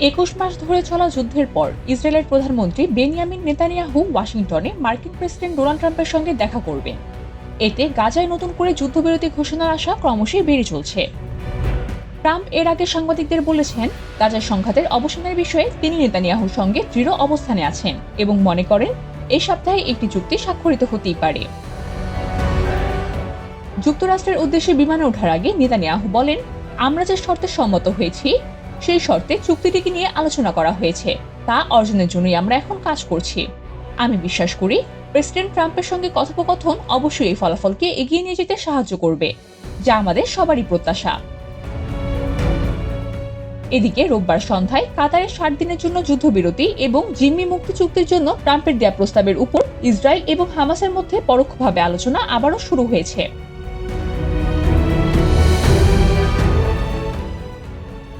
একুশ মাস ধরে চলা যুদ্ধের পর ইসরায়েলের প্রধানমন্ত্রী বেনিয়ামিন নেতানিয়াহু ওয়াশিংটনে মার্কিন প্রেসিডেন্ট ডোনাল্ড ট্রাম্পের সঙ্গে দেখা করবেন এতে গাজায় নতুন করে যুদ্ধবিরতি ঘোষণার আশা ক্রমশই বেড়ে চলছে। ট্রাম্প এর আগে সাংবাদিকদের বলেছেন, গাজার সংঘাতের অবসানের বিষয়ে তিনি নেতানিয়াহুর সঙ্গে দৃঢ় অবস্থানে আছেন এবং মনে করেন এই সপ্তাহে একটি চুক্তি স্বাক্ষরিত হতেই পারে। যুক্তরাষ্ট্রের উদ্দেশ্যে বিমানে ওঠার আগে নেতানিয়াহু বলেন, আমরা যে শর্তে সম্মত হয়েছি সেই শর্তে চুক্তিটিকে নিয়ে আলোচনা করা হয়েছে। তা অর্জনের জন্যই আমরা এখন কাজ করছি। আমি বিশ্বাস করি, প্রেসিডেন্ট ট্রাম্পের সঙ্গে কথোপকথন অবশ্যই এই ফলাফলকে এগিয়ে নিয়ে যেতে সাহায্য করবে, যা আমাদের সবারই প্রত্যাশা। এদিকে রোববার সন্ধ্যায় কাতারের ষাট দিনের জন্য যুদ্ধবিরতি এবং জিম্মি মুক্তি চুক্তির জন্য ট্রাম্পের দেয়া প্রস্তাবের উপর ইসরায়েল এবং হামাসের মধ্যে পরোক্ষভাবে আলোচনা আবারও শুরু হয়েছে।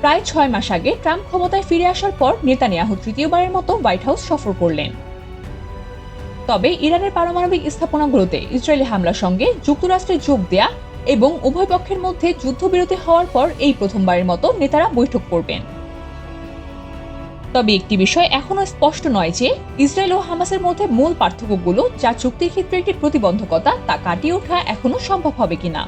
প্রায় ছয় মাস আগে ট্রাম্প ক্ষমতায় ফিরে আসার পর নেতানিয়াহু তৃতীয়বারের মতো হোয়াইট হাউস সফর করলেন। তবে ইরানের পারমাণবিক স্থাপনাগুলোতে ইসরায়েলি হামলার সঙ্গে যুক্তরাষ্ট্রে যোগ দেয়া এবং উভয় পক্ষের মধ্যে যুদ্ধবিরতি হওয়ার পর এই প্রথমবারের মতো নেতারা বৈঠক করবেন। তবে একটি বিষয় এখনও স্পষ্ট নয় যে ইসরায়েল ও হামাসের মধ্যে মূল পার্থক্যগুলো যা চুক্তির ক্ষেত্রে একটি প্রতিবন্ধকতা তা কাটিয়ে ওঠা এখনও সম্ভব হবে কিনা।